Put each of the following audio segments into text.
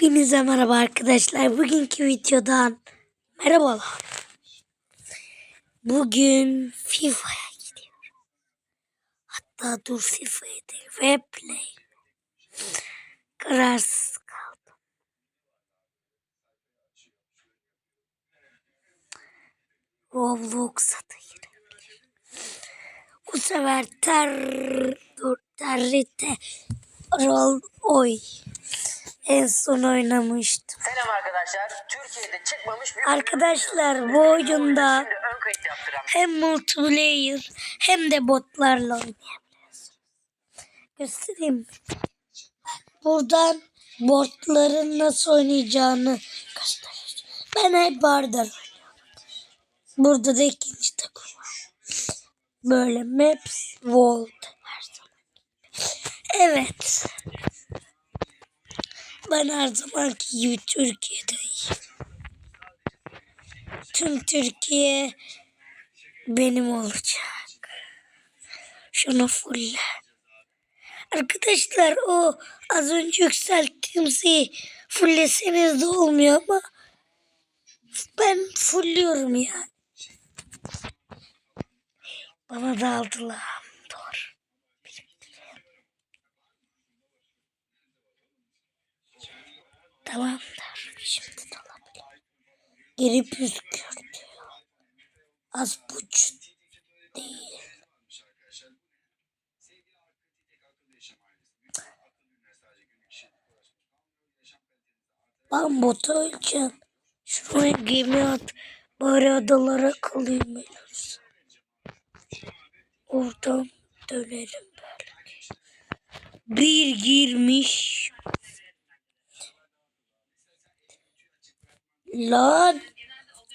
Hepinize merhaba arkadaşlar. Bugünkü videodan merhabalar. Bugün FIFA'ya gidiyorum. Hatta dur FIFA'ya değil. Replay. Kararsız kaldım. Roblox'a da girebilirim. Bu sefer ter... Dur. Territe... Rol... Oy. En son oynamıştım. Selam arkadaşlar. Türkiye'de çıkmamış bir Arkadaşlar bu oyunda hem multiplayer hem de botlarla oynayabiliyorsunuz. Göstereyim. Buradan botların nasıl oynayacağını göstereceğim. Ben hep Bardar oynuyorum. Burada da ikinci takım var. Böyle Maps World her zaman. Evet. Ben her zamanki gibi Türkiye'deyim. Tüm Türkiye benim olacak. Şunu fulle. Arkadaşlar o az önce yükselttiğim şeyi fulleseniz de olmuyor ama ben fulluyorum ya. Bana da aldılar. Tamamdır. Şimdi de alabilirim. Geri püskürtüyor. Az buç değil. Ben bota öleceğim. Şuraya gemi at. Bari adalara kalayım ölürsün. Oradan dönerim belki. Bir girmiş. Lan.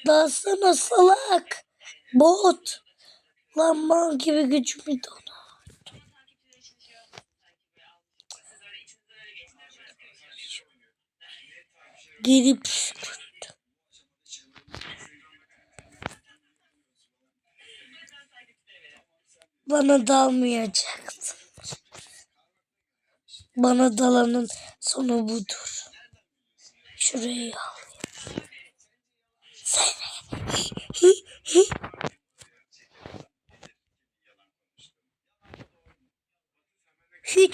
Dalsana salak. Bot. Lan mal gibi gücümü. Geri püskürttüm. Bana dalmayacaktın. Bana dalanın sonu budur. Şurayı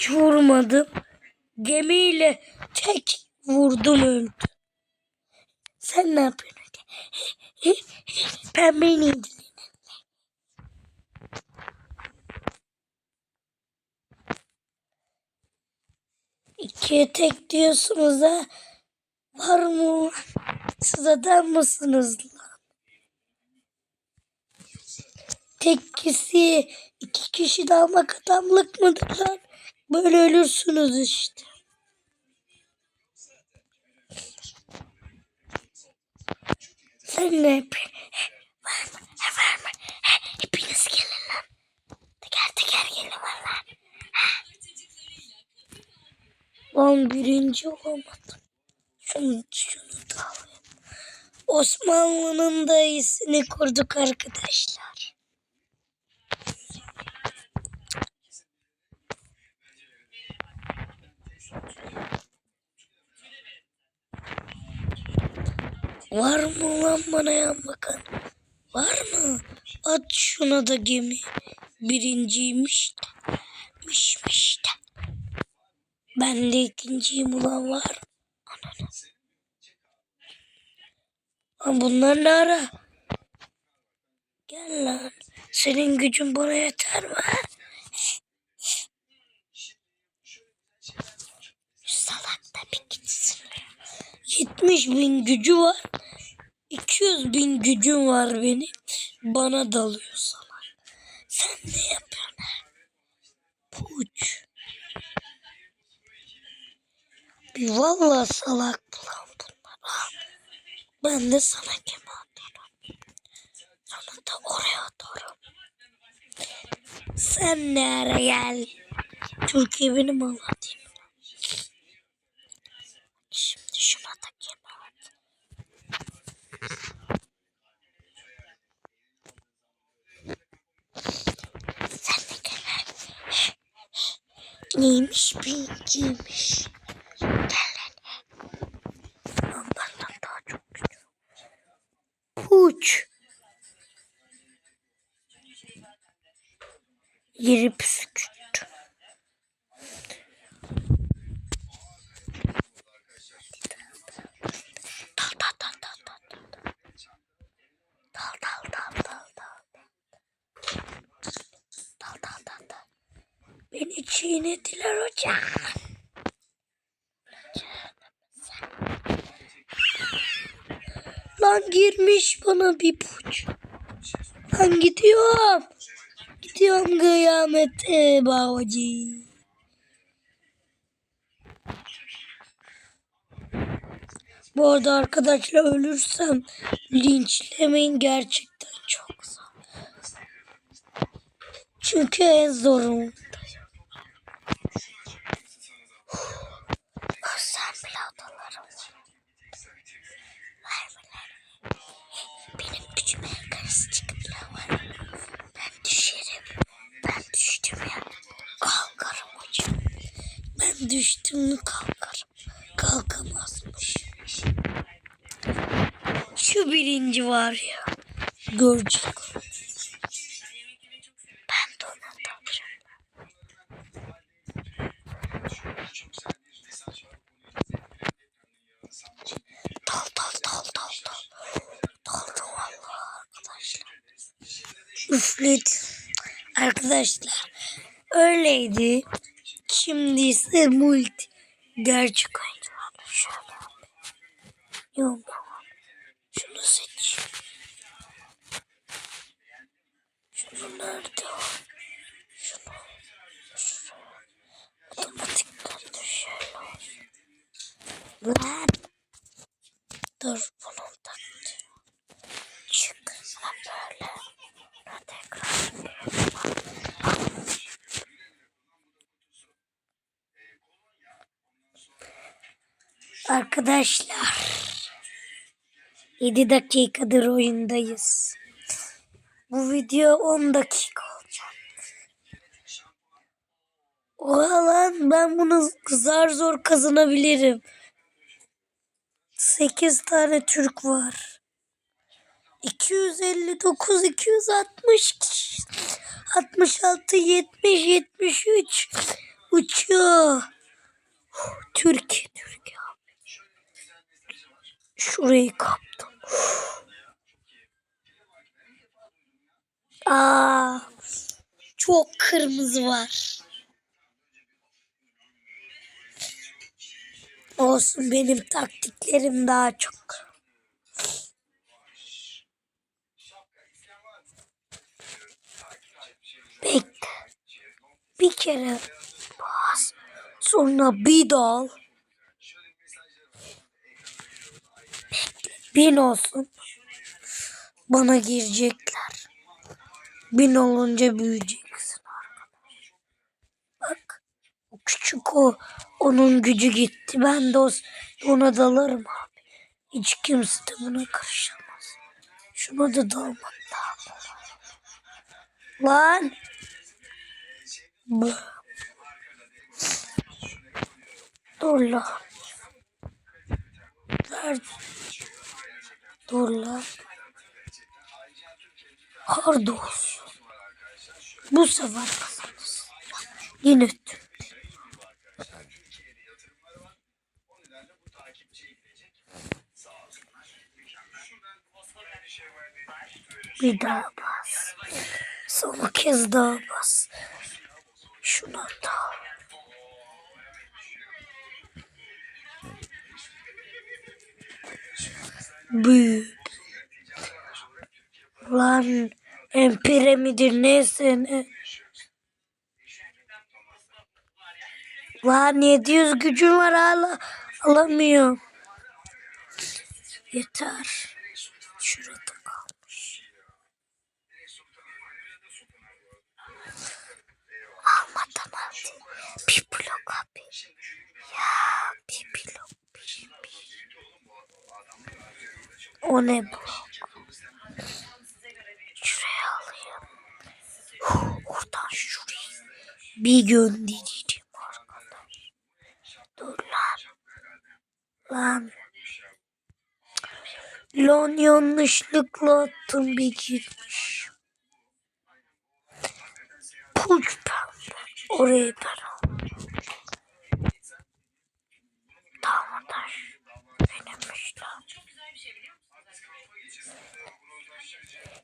Hiç vurmadım. Gemiyle tek vurdum öldü. Sen ne yapıyorsun? beni indirin. İkiye tek diyorsunuz ha. Var mı? Siz adam mısınız lan? Tek kişi, iki kişi de almak adamlık mıdır lan? Böyle ölürsünüz işte. Sen ne yapıyorsun? Hepiniz gelin lan. Teker teker gelin valla. Lan birinci olamadım. Şunu, şunu da alayım. Osmanlı'nın da iyisini kurduk arkadaşlar. Var mı lan bana yan bakan? Var mı? At şuna da gemi. Birinciymiş de. Mişmiş de. Ben de ikinciyim ulan var. Ananı. Lan bunlar ne ara? Gel lan. Senin gücün bana yeter mi? Şu salak da bir gitsin. 70 bin gücü var. 200 bin gücüm var benim. Bana dalıyor salak. Sen ne yapıyorsun? Puç. Bir vallahi salak bulan bunlar. ha. Ben de sana kim atarım. Sonra da oraya atarım. Sen ne ara gel. Türkiye benim anlatayım. Neymiş bilgiymiş. Onlardan daha çok güzel. Puç. Yeri püskürt. Çiğnediler hocam. Lan girmiş bana bir puç. Lan gidiyorum. Gidiyorum kıyamete babacı. Bu arada arkadaşlar ölürsem linçlemeyin gerçekten çok zor. Çünkü en zorum. Sen bile odalarım var. Vermeler. Benim gücüme karısı çıkıp var. Ben düşerim. Ben düştüm ya. Kalkarım hocam. Ben düştüm mü kalkarım. Kalkamazmış. Birinci var ya. Görecek. Ben de tapacağım. Dal dal dal dal dal. Daldı vallahi arkadaşlar. Üfledi. Arkadaşlar öyleydi. Şimdi ise multi. Gerçek oyuncular. Şöyle. Yok. Şunu seç. Şunu nerede o? Şunu. Şuraya. Otomatikten de şöyle olsun. Lan. Dur bunun taktı. Çık. Ha böyle. Ha tekrar. Arkadaşlar. 7 dakikadır oyundayız. Bu video 10 dakika olacak. Oha lan ben bunu zar zor kazanabilirim. 8 tane Türk var. 259, 260, 66, 70, 73 uçuyor. Türkiye, Türkiye abi. Şurayı kaptım. Aa, çok kırmızı var. Olsun benim taktiklerim daha çok. Bekle. Bir kere bas. Sonra bir dal. Bekle. Bin olsun. Bana girecekler. Bin olunca büyüyeceksin küçük o. Onun gücü gitti. Ben de o, ona dalarım abi. Hiç kimse de buna karışamaz. Şuna da daha kolay. Lan. Dur lan. Ver. Dur lan. Hardos. Bu sefer kazanırız. Yine Bir daha bas. Son kez daha bas. Şuna da. Büyük. Lan empire midir neyse ne. Lan 700 gücüm var hala alamıyorum. Yeter. Şurada kalmış. Almadan aldı. Bir blok abi. Ya bir blok. Bir, bir. O ne blok? Şuraya alayım. Oradan şuraya. Bir göndereceğim arkadaş. Dur lan. Lan. Lan yanlışlıkla attım bir girmiş. Puç pembe. Orayı ben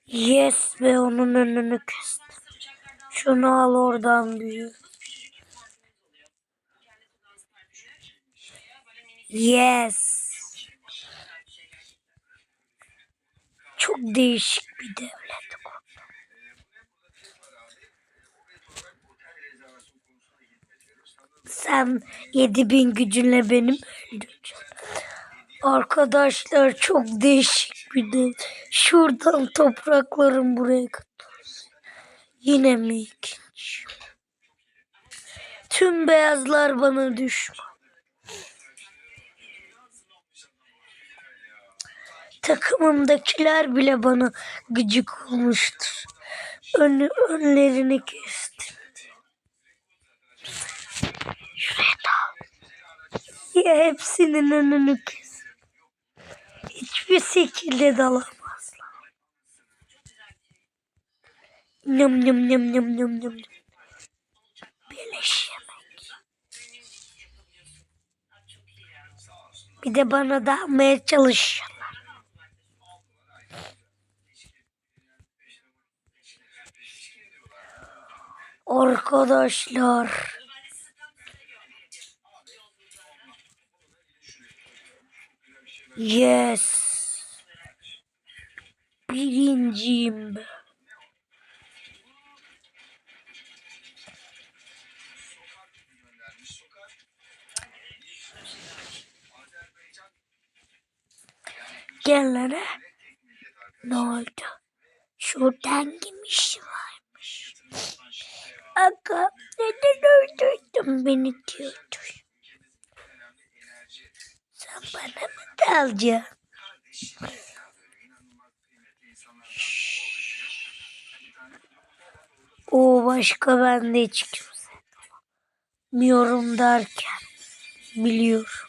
Yes ve onun önünü kestim. Şunu al oradan büyü. Yes. Çok değişik bir devlet. Sen 7000 gücünle beni mi öldüreceksin? Arkadaşlar çok değişik bir dev. Şuradan topraklarım buraya katılsın. Yine mi ikinci? Tüm beyazlar bana düşman. Takımımdakiler bile bana gıcık olmuştur. Ön, önlerini kestim. Ya hepsinin önünü kes. Hiçbir şekilde dalamazlar. Nyam nyam nyam nyam nyam nyam. Beleş yemek. Bir de bana dalmaya çalışıyorlar. Arkadaşlar. Yes. Birinciyim ben. Ha. Ne oldu? Şuradan gümüş varmış. Aga neden öldürdün beni diyordun. Sen bana mı dalacaksın? O başka bende hiç kimse Bilmiyorum derken biliyorum.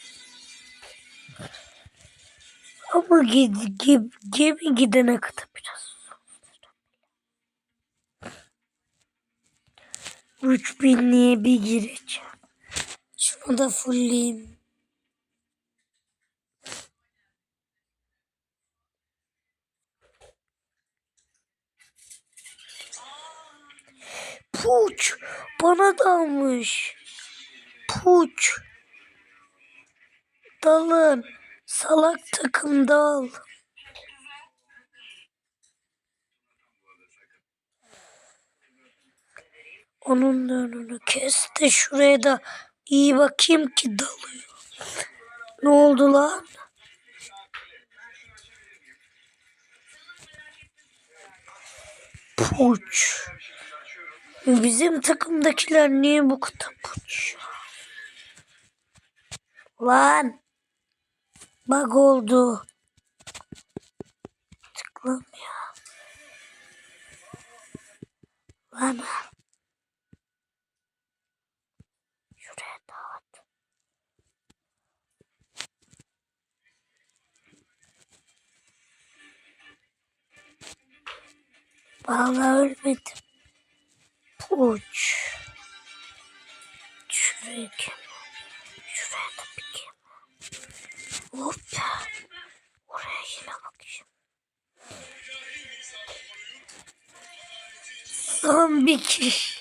Ama gid, gib, gemi gidene kadar biraz Üç binliğe bir gireceğim. Şunu da fullleyeyim. Puç bana dalmış. Puç. Dalın. Salak takım dal. Onun da önünü kes de şuraya da iyi bakayım ki dalıyor. Ne oldu lan? Puç. Bizim takımdakiler niye bu kadar puç? Lan. Bug oldu. Tıklamıyor. Lan. Şuraya dağıt. Vallahi ölmedim. Uç. Şuraya Son bir kişi.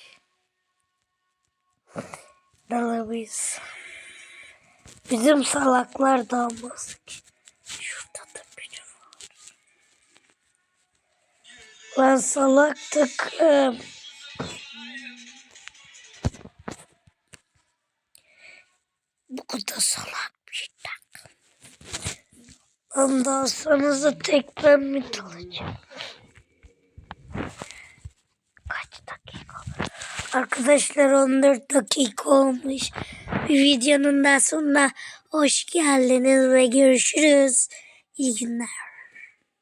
Dalamayız. Bizim salaklar dalmaz ki. Şurada da biri var. Lan salak takım. Bu kadar salak bir takım. Ondan sonra tek ben mi dalacağım? Kaç dakika? Arkadaşlar 14 dakika olmuş. Bir videonun daha sonuna hoş geldiniz ve görüşürüz. İyi günler.